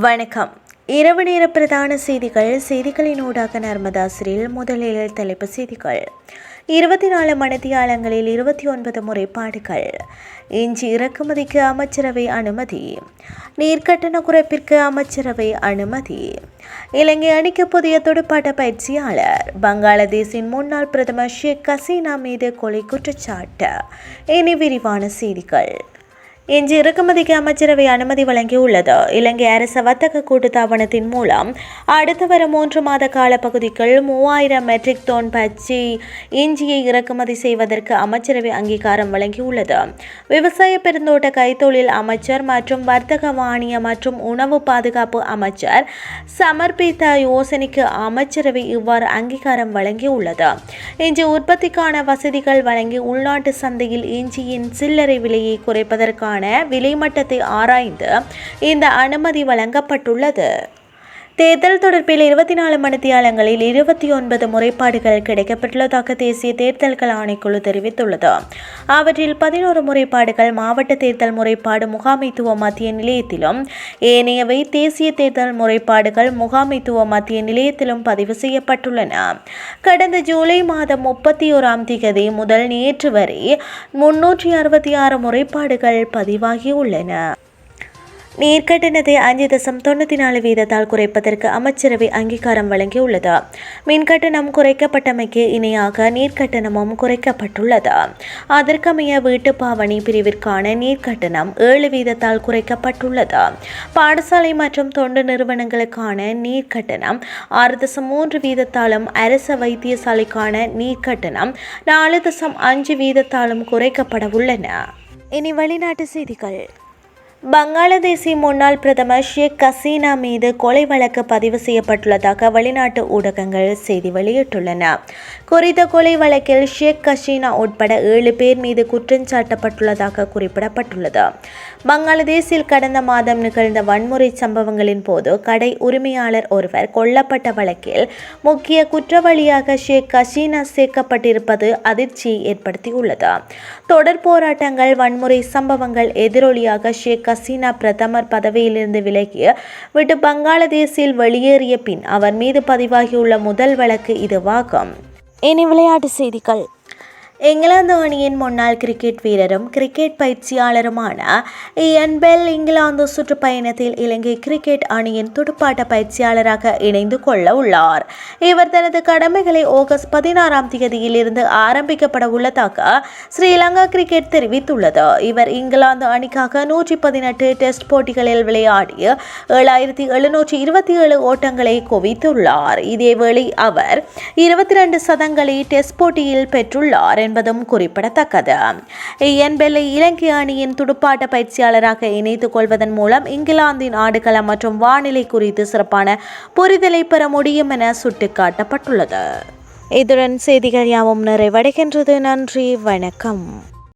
வணக்கம். இரவு நேர பிரதான செய்திகள் செய்திகளின் ஊடாக நர்மதாசிரியில் முதலில் தலைப்பு செய்திகள். இருபத்தி நாலு மனதியாளங்களில் இருபத்தி ஒன்பது முறைப்பாடுகள். இஞ்சி இறக்குமதிக்கு அமைச்சரவை அனுமதி. நீர்க்கட்டண குறைப்பிற்கு அமைச்சரவை அனுமதி. இலங்கை அணிக்கு புதிய துடுப்பாட்ட பயிற்சியாளர். பங்களாதேஷின் முன்னாள் பிரதமர் ஷேக் ஹசீனா மீது கொலை குற்றச்சாட்டு. இனி விரிவான செய்திகள். இன்று இறக்குமதிக்கு அமைச்சரவை அனுமதி வழங்கியுள்ளது. இலங்கை அரச வர்த்தக கூட்டுத்தாபனத்தின் மூலம் அடுத்து வரும் மூன்று மாத கால பகுதிக்குள் மூவாயிரம் மெட்ரிக் டோன் பச்சி இஞ்சியை இறக்குமதி செய்வதற்கு அமைச்சரவை அங்கீகாரம் வழங்கியுள்ளது. விவசாய பெருந்தோட்ட கைத்தொழில் அமைச்சர் மற்றும் வர்த்தக வாணிய மற்றும் உணவு பாதுகாப்பு அமைச்சர் சமர்ப்பித்த யோசனைக்கு அமைச்சரவை இவ்வாறு அங்கீகாரம் வழங்கியுள்ளது. இன்று உற்பத்திக்கான வசதிகள் வழங்கி உள்நாட்டு சந்தையில் இஞ்சியின் சில்லறை விலையை குறைப்பதற்கான தொடர்பான விலைமட்டத்தை ஆராய்ந்து இந்த அனுமதி வழங்கப்பட்டுள்ளது. தேர்தல் தொடர்பில் இருபத்தி நாலு மணித்தியாலங்களில் இருபத்தி ஒன்பது முறைப்பாடுகள் கிடைக்கப்பட்டுள்ளதாக தேசிய தேர்தல்கள் ஆணைக்குழு தெரிவித்துள்ளது. அவற்றில் பதினோரு முறைப்பாடுகள் மாவட்ட தேர்தல் முறைப்பாடு முகாமைத்துவ மத்திய நிலையத்திலும் ஏனையவை தேசிய தேர்தல் முறைப்பாடுகள் முகாமைத்துவ மத்திய நிலையத்திலும் பதிவு செய்யப்பட்டுள்ளன. கடந்த ஜூலை மாதம் முப்பத்தி ஓராம் திகதி முதல் நேற்று வரை முன்னூற்றி அறுபத்தி ஆறு முறைப்பாடுகள் பதிவாகியுள்ளன. நீர்க்கட்டணத்தை அஞ்சு தசம் தொண்ணூற்றி நாலு வீதத்தால் குறைப்பதற்கு அமைச்சரவை அங்கீகாரம் வழங்கியுள்ளது. மின் கட்டணம் குறைக்கப்பட்டமைக்கு இணையாக நீர்க்கட்டணமும் குறைக்கப்பட்டுள்ளது. அதற்கமைய வீட்டு பாவணி பிரிவிற்கான நீர்க்கட்டணம் ஏழு வீதத்தால் குறைக்கப்பட்டுள்ளது. பாடசாலை மற்றும் தொண்டு நிறுவனங்களுக்கான நீர்க்கட்டணம் ஆறு தசம் மூன்று வீதத்தாலும் அரச வைத்தியசாலைக்கான நீர்க்கட்டணம் நாலு தசம் அஞ்சு வீதத்தாலும் குறைக்கப்பட உள்ளன இனி வெளிநாட்டு செய்திகள். பங்களாதேசி முன்னாள் பிரதமர் ஷேக் ஹசீனா மீது கொலை வழக்கு பதிவு செய்யப்பட்டுள்ளதாக வெளிநாட்டு ஊடகங்கள் செய்தி வெளியிட்டுள்ளன. குறித்த கொலை வழக்கில் ஷேக் ஹசீனா உட்பட ஏழு பேர் மீது குற்றம் சாட்டப்பட்டுள்ளதாக குறிப்பிடப்பட்டுள்ளது. பங்களாதேஷில் கடந்த மாதம் நிகழ்ந்த வன்முறை சம்பவங்களின் போது கடை உரிமையாளர் ஒருவர் கொல்லப்பட்ட வழக்கில் முக்கிய குற்றவாளியாக ஷேக் ஹசீனா சேர்க்கப்பட்டிருப்பது அதிர்ச்சியை ஏற்படுத்தியுள்ளது. தொடர் போராட்டங்கள் வன்முறை சம்பவங்கள் எதிரொலியாக ஷேக் ஹசீனா பிரதமர் பதவியிலிருந்து விலகி விட்டு பங்களாதேஷில் வெளியேறிய பின் அவர் மீது பதிவாகியுள்ள முதல் வழக்கு இதுவாகும். இனி விளையாட்டு செய்திகள். இங்கிலாந்து அணியின் முன்னாள் கிரிக்கெட் வீரரும் கிரிக்கெட் பயிற்சியாளருமான இயன் பெல் இங்கிலாந்து சுற்றுப்பயணத்தில் இலங்கை கிரிக்கெட் அணியின் துடுப்பாட்ட பயிற்சியாளராக இணைந்து கொள்ள உள்ளார். இவர் தனது கடமைகளை ஆகஸ்ட் பதினாறாம் தேதியில் இருந்து ஆரம்பிக்கப்பட உள்ளதாக ஸ்ரீலங்கா கிரிக்கெட் தெரிவித்துள்ளது. இவர் இங்கிலாந்து அணிக்காக நூற்றி பதினெட்டு டெஸ்ட் போட்டிகளில் விளையாடி ஏழாயிரத்தி எழுநூற்றி இருபத்தி ஏழு ஓட்டங்களை குவித்துள்ளார். இதேவேளை அவர் இருபத்தி ரெண்டு சதங்களை டெஸ்ட் போட்டியில் பெற்றுள்ளார். என்பதும் குறிப்பிடத்தக்கது. என்பெல்லை இலங்கை அணியின் துடுப்பாட்ட பயிற்சியாளராக இணைத்துக் கொள்வதன் மூலம் இங்கிலாந்தின் ஆடுகளம் மற்றும் வானிலை குறித்து சிறப்பான புரிதலை பெற முடியும் என சுட்டிக்காட்டப்பட்டுள்ளது. இதுடன் செய்திகள் யாவும் நிறைவடைகின்றது. நன்றி வணக்கம்.